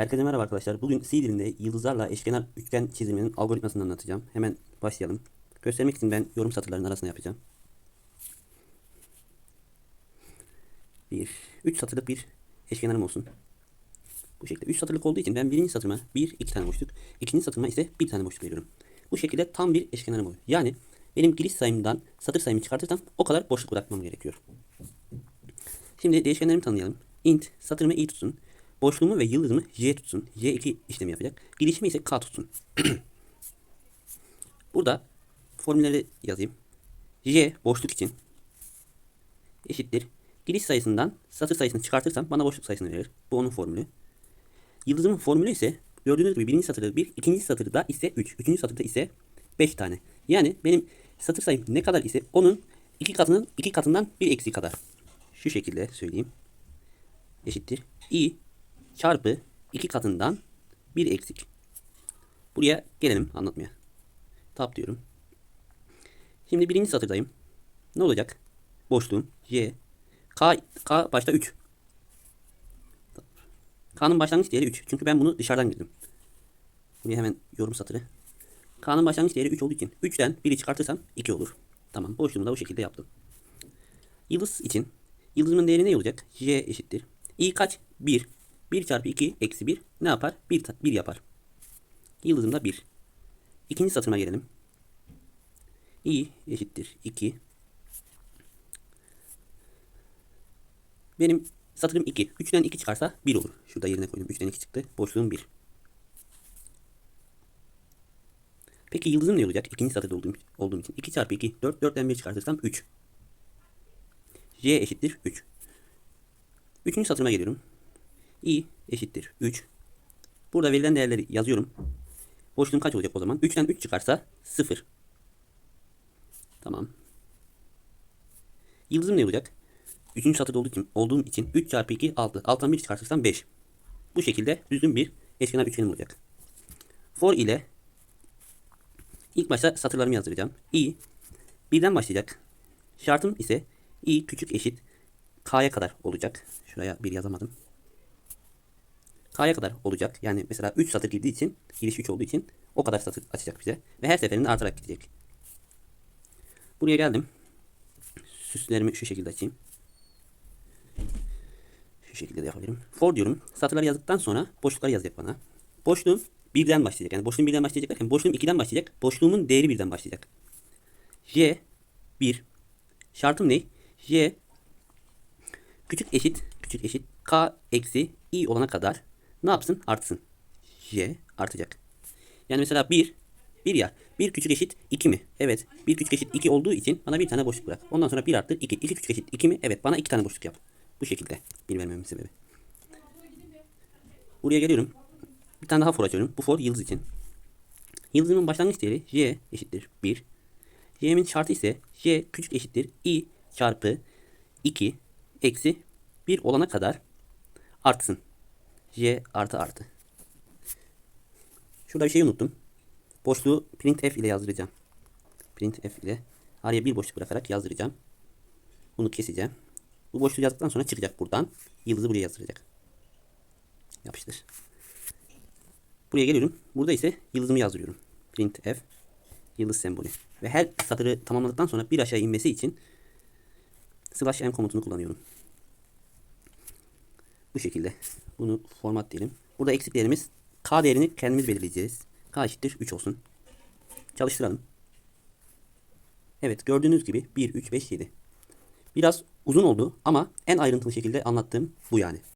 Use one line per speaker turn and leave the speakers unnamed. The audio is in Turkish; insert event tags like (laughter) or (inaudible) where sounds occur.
Herkese merhaba arkadaşlar. Bugün C dilinde yıldızlarla eşkenar üçgen çiziminin algoritmasını anlatacağım. Hemen başlayalım. Göstermek için ben yorum satırlarının arasına yapacağım. Bir, üç satırlık bir eşkenarım olsun. Bu şekilde. Üç satırlık olduğu için ben birinci satırıma bir, iki tane boşluk. ikinci satırıma ise bir tane boşluk veriyorum. Bu şekilde tam bir eşkenarım oluyor. Yani benim giriş sayımdan satır sayımı çıkartırsam o kadar boşluk bırakmam gerekiyor. Şimdi değişkenlerimi tanıyalım. int satırımı i tutsun. Boşluğumu ve yıldızımı j tutsun. j2 işlemi yapacak. Girişimi ise k tutsun. (clears throat) Burada formülleri yazayım. j boşluk için eşittir. Giriş sayısından satır sayısını çıkartırsam bana boşluk sayısını verir. Bu onun formülü. Yıldızımın formülü ise gördüğünüz gibi birinci satırda 1, ikinci satırda ise 3, üçüncü satırda ise 5 tane. Yani benim satır sayım ne kadar ise onun iki katının iki katından bir eksi kadar. Şu şekilde söyleyeyim. Eşittir. i çarpı iki katından bir eksik. Buraya gelelim anlatmaya. Tab diyorum. Şimdi birinci satırdayım. Ne olacak? Boşluğum y k k başta 3. K'nın başlangıç değeri 3. Çünkü ben bunu dışarıdan girdim. Buraya hemen yorum satırı. K'nın başlangıç değeri 3 olduğu için 3'ten 1'i çıkartırsam 2 olur. Tamam. Boşluğumu da bu şekilde yaptım. Yıldız için yıldızımın değeri ne olacak? J eşittir. i kaç? 1. 1 çarpı 2 eksi 1 ne yapar? 1, 1 yapar. Yıldızım da 1. İkinci satırıma gelelim. i eşittir 2. Benim satırım 2. 3'ten 2 çıkarsa 1 olur. Şurada yerine koydum. 3'ten 2 çıktı. Boşluğum 1. Peki yıldızım ne olacak? İkinci satırda olduğum, olduğum için. 2 çarpı 2. 4. 4'ten 1 çıkartırsam 3. J eşittir 3. Üçüncü satırıma geliyorum. İ eşittir 3. Burada verilen değerleri yazıyorum. Boşluğum kaç olacak o zaman? 3'ten 3 çıkarsa 0. Tamam. Yıldızım ne olacak? Üçüncü satırda olduğu için, olduğum için 3 çarpı 2 6. Alttan 1 çıkartırsam 5. Bu şekilde düzgün bir eşkenar üçgenim olacak. For ile ilk başta satırlarımı yazdıracağım. i birden başlayacak. Şartım ise i küçük eşit k'ya kadar olacak. Şuraya bir yazamadım. K'ya kadar olacak. Yani mesela 3 satır girdiği için, giriş 3 olduğu için o kadar satır açacak bize. Ve her seferinde artarak gidecek. Buraya geldim. Süslerimi şu şekilde açayım. Şu şekilde de yapabilirim. For diyorum. Satırları yazdıktan sonra boşlukları yazacak bana. Boşluğum birden başlayacak. Yani boşluğum birden başlayacak derken boşluğum 2'den başlayacak. Boşluğumun değeri birden başlayacak. J 1. Şartım ne? J küçük eşit küçük eşit k eksi i olana kadar ne yapsın? Artsın. J artacak. Yani mesela 1 1 ya. 1 küçük eşit 2 mi? Evet. 1 küçük eşit 2 olduğu için bana bir tane boşluk bırak. Ondan sonra 1 arttır 2. 2 küçük eşit 2 mi? Evet. Bana 2 tane boşluk yap. Bu şekilde bir vermemin sebebi. Buraya geliyorum. Bir tane daha for açıyorum. Bu for yıldız için. Yıldızımın başlangıç değeri j eşittir 1. j'min şartı ise j küçük eşittir i çarpı 2 eksi 1 olana kadar artsın. J artı artı. Şurada bir şey unuttum. Boşluğu printf ile yazdıracağım. Printf ile araya bir boşluk bırakarak yazdıracağım. Bunu keseceğim. Bu boşluğu yazdıktan sonra çıkacak buradan. Yıldızı buraya yazdıracak. Yapıştır. Buraya geliyorum. Burada ise yıldızımı yazdırıyorum. Printf yıldız sembolü. Ve her satırı tamamladıktan sonra bir aşağı inmesi için slash m komutunu kullanıyorum. Bu şekilde. Bunu format diyelim. Burada eksiklerimiz k değerini kendimiz belirleyeceğiz. k eşittir 3 olsun. Çalıştıralım. Evet gördüğünüz gibi 1, 3, 5, 7. Biraz uzun oldu ama en ayrıntılı şekilde anlattığım bu yani.